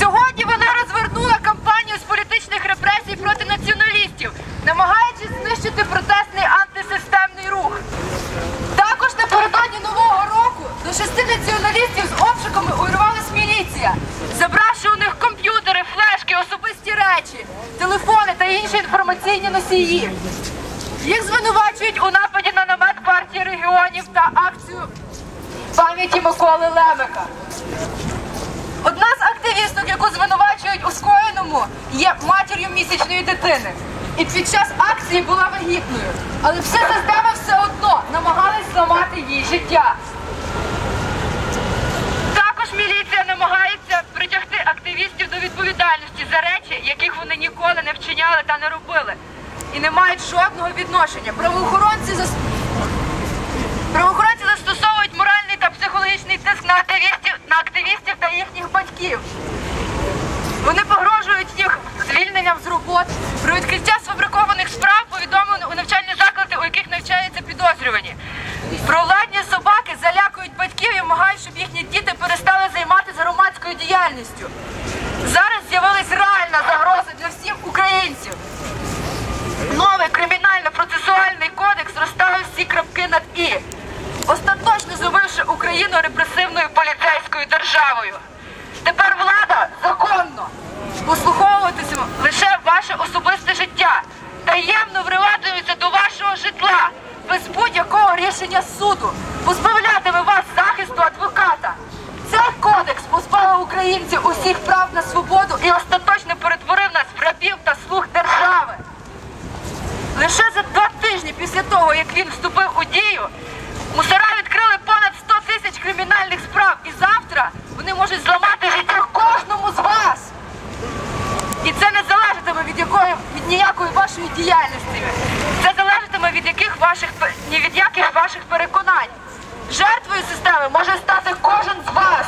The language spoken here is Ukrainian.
Сьогодні вона розвернула кампанію з політичних репресій проти націоналістів, намагаючись знищити протестний антисистемний рух. Також напередодні нового року до шести націоналістів з обшуками увірвалась міліція, забравши у них комп'ютери, флешки, особисті речі, телефони та інші інформаційні носії. Їх звинувачують у нападі на намет партії регіонів та акцію пам'яті Миколи Лемика. Активісток, яку звинувачують у скоєному, є матір'ю місячної дитини. І під час акції була вагітною. Але все система все одно намагалась зламати їй життя. Також міліція намагається притягти активістів до відповідальності за речі, яких вони ніколи не вчиняли та не робили. І не мають жодного відношення. Правоохоронці зас... Правоохоронці застосовують моральний та психологічний тиск на активістів, на активістів та їхніх. Вони погрожують їх звільненням з роботи. Про відкриття сфабрикованих справ повідомлено у навчальні заклади, у яких навчаються підозрювані. Провладні собаки залякують батьків і вимагають, щоб їхні діти перестали займатися громадською діяльністю. Зараз з'явилась реальна загроза для всіх українців. Новий кримінально-процесуальний кодекс розставив всі крапки над і, остаточно зробивши Україну репресивною поліцейською державою. Вашого житла без будь-якого рішення суду, позбавлятиме вас захисту адвоката. Цей кодекс позбавив українців усіх прав на свободу і остаточно перетворив нас в рабів та слуг держави. Лише за два тижні після того, як він вступив у дію, мусора відкрили понад 100 тисяч кримінальних справ. І завтра вони можуть зламати життя кожному з вас. І це не залежатиме від якої від ніякої вашої діяльності залежатиме від яких ваших ні від яких ваших переконань. Жертвою системи може стати кожен з вас.